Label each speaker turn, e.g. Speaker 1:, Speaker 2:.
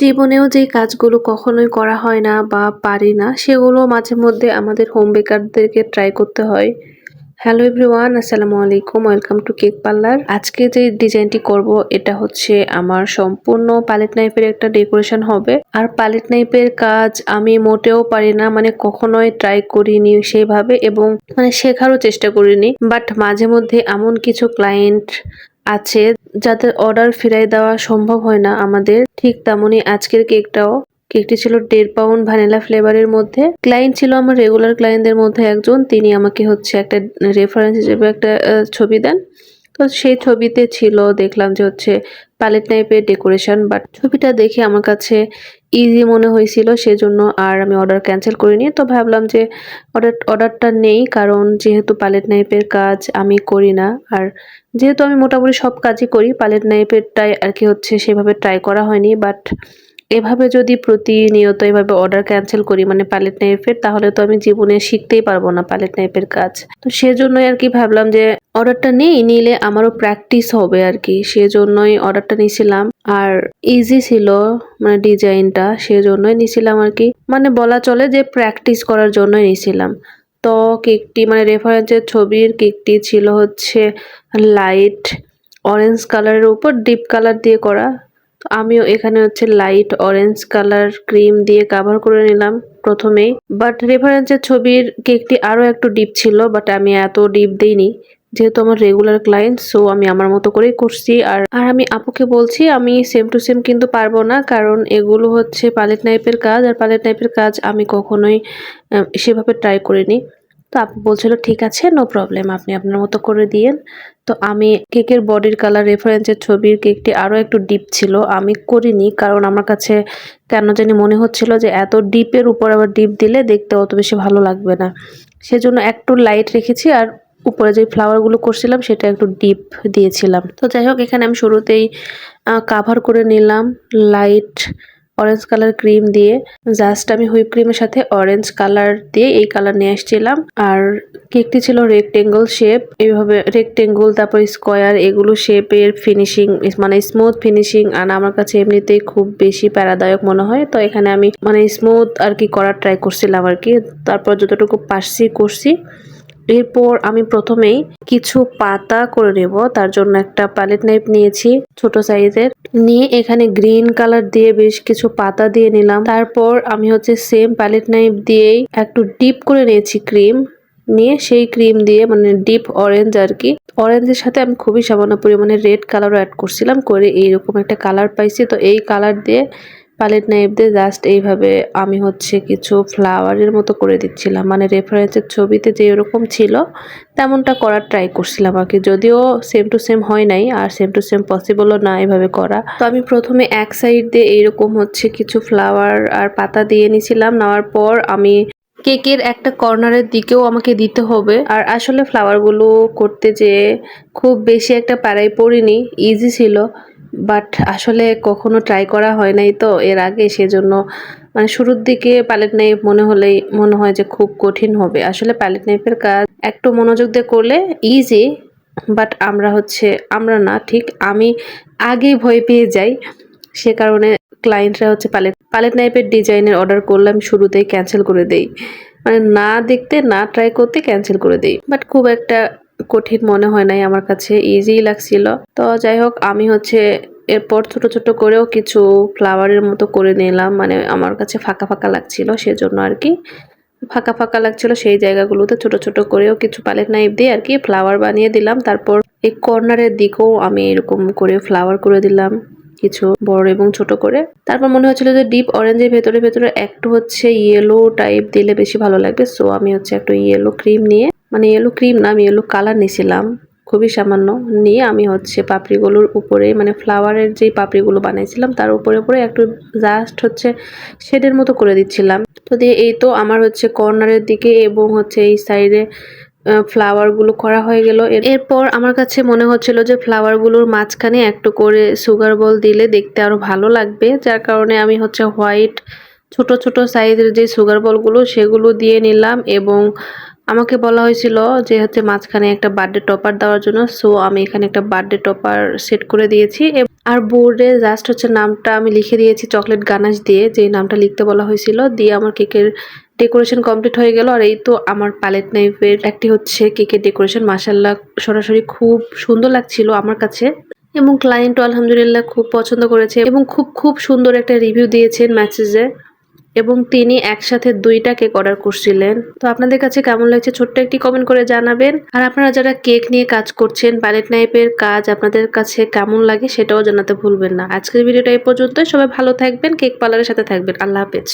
Speaker 1: জীবনেও যেই কাজগুলো কখনোই করা হয় না বা পারি না, সেগুলো মাঝে মধ্যে আমাদের হোম বেকারদেরকে ট্রাই করতে হয়। হ্যালো এভরিওয়ান আসসালামু আলাইকুম ওয়েলকাম টু কেক পার্লার আজকে যে ডিজাইনটি করব, এটা হচ্ছে আমার সম্পূর্ণ পালেট নাইফের একটা ডেকোরেশন হবে। আর পালেট নাইফের কাজ আমি মোটেও পারি না মানে কখনোই ট্রাই করিনি সেইভাবে এবং মানে শেখারও চেষ্টা করিনি। বাট মাঝে মধ্যে এমন কিছু ক্লায়েন্ট আছে যাদের অর্ডার ফিরাই দেওয়া সম্ভব হয় না আমাদের, ঠিক তেমনই আজকের কেকটাও। কেকটি ছিল দেড় পাউন্ড ভ্যানিলা ফ্লেভারের মধ্যে। ক্লায়েন্ট ছিল আমার রেগুলার ক্লায়েন্টদের মধ্যে একজন, তিনি আমাকে হচ্ছে একটা রেফারেন্স হিসেবে একটা ছবি দেন। তো সেই ছবিতে ছিল, দেখলাম যে হচ্ছে প্যালেট টাইপের ডেকোরেশন বাট ছবিটা দেখে আমার কাছে ইজি মনে হয়েছিল, সেজন্য আর আমি অর্ডার ক্যান্সেল করিনি। তো ভাবলাম যে অর্ডার অর্ডারটা নেই, কারণ যেহেতু প্যালেট নাইপের কাজ আমি করি না। আর যেহেতু আমি মোটামুটি সব কাজই করি প্যালেট নাইপেরটাই আর কি হচ্ছে সেভাবে ট্রাই করা হয়নি বাট এভাবে যদি প্রতিনিয়ত এভাবে অর্ডার ক্যান্সেল করি মানে প্যালেট নাইফের তাহলে তো আমি জীবনে শিখতেই পারব না প্যালেট নাইফের কাজ। তো সেজন্যই আর কি ভাবলাম যে অর্ডারটা নেই, নিলে আমারও প্র্যাকটিস হবে আর কি। সেজন্যই অর্ডারটা নিয়েছিলাম আর ইজি ছিল মানে ডিজাইনটা সেজন্যই নিয়েছিলাম আর কি। মানে বলা চলে যে প্র্যাকটিস করার জন্যই নিয়েছিলাম তো কেকটি মানে রেফারেন্সের ছবির কেকটি ছিল হচ্ছে লাইট অরেঞ্জ কালারের উপর ডিপ কালার দিয়ে করা। তো আমিও এখানে হচ্ছে লাইট অরেঞ্জ কালার ক্রিম দিয়ে কাভার করে নিলাম প্রথমেই। বাট রেফারেন্সের ছবির কেকটি আরও একটু ডিপ ছিল বাট আমি এত ডিপ দিইনি। যেহেতু আমার রেগুলার ক্লায়েন্ট সো আমি আমার মতো করেই করছি। আর আর আমি আপুকে বলছি, আমি সেম টু সেম কিন্তু পারব না, কারণ এগুলো হচ্ছে পালেট নাইপের কাজ, আর পালেট নাইপের কাজ আমি কখনোই সেভাবে ট্রাই করিনি। তো আপু বলছিল, ঠিক আছে নো প্রবলেম আপনি আপনার মতো করে দিয়েন। তো আমি কেকের বডির কালার রেফারেন্সের ছবির কেকটি আরও একটু ডিপ ছিল, আমি করিনি, কারণ আমার কাছে কেন জানি মনে হচ্ছিল যে এত ডিপের উপর আবার ডিপ দিলে দেখতে অত বেশি ভালো লাগবে না। সেজন্য একটু লাইট রেখেছি আর উপরে যে ফ্লাওয়ারগুলো করছিলাম, সেটা একটু ডিপ দিয়েছিলাম। তো যাই হোক, এখানে আমি শুরুতেই কাভার করে নিলাম লাইট অরেঞ্জ কালার ক্রিম দিয়ে জাস্ট আমি হুইপ ক্রিমের সাথে অরেঞ্জ কালার দিয়ে এই কালার নিয়ে আসছিলাম। আর কেকটি ছিল রেক্টেঙ্গল শেপ এইভাবে রেক্টেঙ্গল তারপর স্কোয়ার এগুলো শেপের ফিনিশিং মানে স্মুথ ফিনিশিং আর আমার কাছে এমনিতেই খুব বেশি প্যারাদায়ক মনে হয়। তো এখানে আমি মানে স্মুথ আর কি করার ট্রাই করছিলাম আর কি। তারপর যতটুকু পারছি, করছি। এরপর আমি প্রথমেই কিছু পাতা করে নেব, তার জন্য একটা প্যালেট নাইফ নিয়েছি, ছোট সাইজের। নিয়ে এখানে গ্রিন কালার দিয়ে বেশ কিছু পাতা দিয়ে নিলাম। তারপর আমি হচ্ছে সেম প্যালেট নাইফ দিয়েই একটু ডিপ করে নিয়েছি ক্রিম নিয়ে সেই ক্রিম দিয়ে মানে ডিপ অরেঞ্জ আর কি। অরেঞ্জের সাথে আমি খুবই সামান্য পরিমাণে রেড কালারও অ্যাড করছিলাম, করে এইরকম একটা কালার পাইছি। তো এই কালার দিয়ে প্যালেট নাইফ দিয়ে জাস্ট এইভাবে আমি হচ্ছে কিছু ফ্লাওয়ারের মতো করে দিচ্ছিলাম। মানে রেফারেন্সের ছবিতে যে এরকম ছিল, তেমনটা করার ট্রাই করছিলাম আর কি। যদিও সেম টু সেম হয় নাই আর সেম টু সেম পসিবলও না এভাবে করা। তো আমি প্রথমে এক সাইড দিয়ে এইরকম হচ্ছে কিছু ফ্লাওয়ার আর পাতা দিয়ে নিছিলাম। নেওয়ার পর আমি কেকের একটা কর্নারের দিকেও আমাকে দিতে হবে। আর আসলে ফ্লাওয়ারগুলো করতে যে খুব বেশি একটা প্যারাই পড়িনি ইজি ছিল। বাট আসলে কখনো ট্রাই করা হয় নাই তো এর আগে সেজন্য মানে শুরুর দিকে প্যালেট নাইফ মনে হলেই মনে হয় যে খুব কঠিন হবে। আসলে প্যালেট নাইফের কাজ একটু মনোযোগ দিয়ে করলে ইজি বাট আমরা হচ্ছে, আমরা না, ঠিক আমি আগেই ভয় পেয়ে যাই। সে কারণে ক্লায়েন্টরা হচ্ছে প্যালেট প্যালেট নাইফের ডিজাইনের অর্ডার করলাম শুরুতেই ক্যান্সেল করে দেই। মানে না দেখতে, না ট্রাই করতে ক্যান্সেল করে দেই। বাট খুব একটা কঠিন মনে হয় নাই আমার কাছে ইজিই লাগছিল। তো যাই হোক, আমি হচ্ছে এরপর ছোট ছোট করেও কিছু ফ্লাওয়ারের মতো করে নিলাম। মানে আমার কাছে ফাঁকা ফাঁকা লাগছিল সেজন্য আর কি। ফাঁকা ফাঁকা লাগছিল সেই জায়গাগুলোতে ছোট ছোট করেও কিছু প্যালেট নাইফ দিয়ে আর কি ফ্লাওয়ার বানিয়ে দিলাম। তারপর এই কর্নারের দিকেও আমি এরকম করে ফ্লাওয়ার করে দিলাম কিছু বড় এবং ছোট করে। তারপর মনে হচ্ছিল যে ডিপ অরেঞ্জের ভেতরে ভেতরে একটু হচ্ছে ইয়েলো টাইপ দিলে বেশি ভালো লাগবে। সো আমি হচ্ছে একটু ইয়েলো ক্রিম নিয়ে মানে ইয়েলো ক্রিম না, আমি ইয়েলো কালার নিয়েছিলাম, খুবই সামান্য। নিয়ে আমি হচ্ছে পাপড়িগুলোর উপরে মানে ফ্লাওয়ারের যেই পাপড়িগুলো বানাইছিলাম তার উপরে উপরে একটু জাস্ট হচ্ছে শেডের মতো করে দিচ্ছিলাম। তো দিয়ে এই তো আমার হচ্ছে কর্নারের দিকে এবং হচ্ছে এই সাইডে ফ্লাওয়ারগুলো করা হয়ে গেল। এরপর আমার কাছে মনে হচ্ছিল যে ফ্লাওয়ারগুলোর মাঝখানে একটু করে সুগার বল দিলে দেখতে আরও ভালো লাগবে। যার কারণে আমি হচ্ছে হোয়াইট ছোট ছোট সাইজের যে সুগার বলগুলো সেগুলো দিয়ে নিলাম এবং আমাকে বলা হয়েছিল যে হচ্ছে মাঝখানে একটা বার্থডে টপার দেওয়ার জন্য সো আমি এখানে একটা বার্থডে টপার সেট করে দিয়েছি। আর বোর্ডে জাস্ট হচ্ছে নামটা আমি লিখে দিয়েছি চকলেট গানাশ দিয়ে যে নামটা লিখতে বলা হয়েছিল। দিয়ে আমার কেকের ডেকোরেশন কমপ্লিট হয়ে গেল। আর এই তো আমার প্যালেট নাইফের একটি হচ্ছে কেকের ডেকোরেশন। মাসাল্লাহ সরাসরি খুব সুন্দর লাগছিল আমার কাছে। এবং ক্লায়েন্টও আলহামদুলিল্লাহ খুব পছন্দ করেছে এবং খুব খুব সুন্দর একটা রিভিউ দিয়েছেন মেসেজে এবং তিনি একসাথে দুইটা কেক অর্ডার করছিলেন তো আপনাদের কাছে কেমন লাগছে ছোট্ট একটি কমেন্ট করে জানাবেন। আর আপনারা যারা কেক নিয়ে কাজ করছেন প্যালেট নাইপের কাজ আপনাদের কাছে কেমন লাগে সেটাও জানাতে ভুলবেন না। আজকের ভিডিওটা এই পর্যন্ত সবাই ভালো থাকবেন, কেক পার্লারের সাথে থাকবেন। আল্লাহ হাফেজ।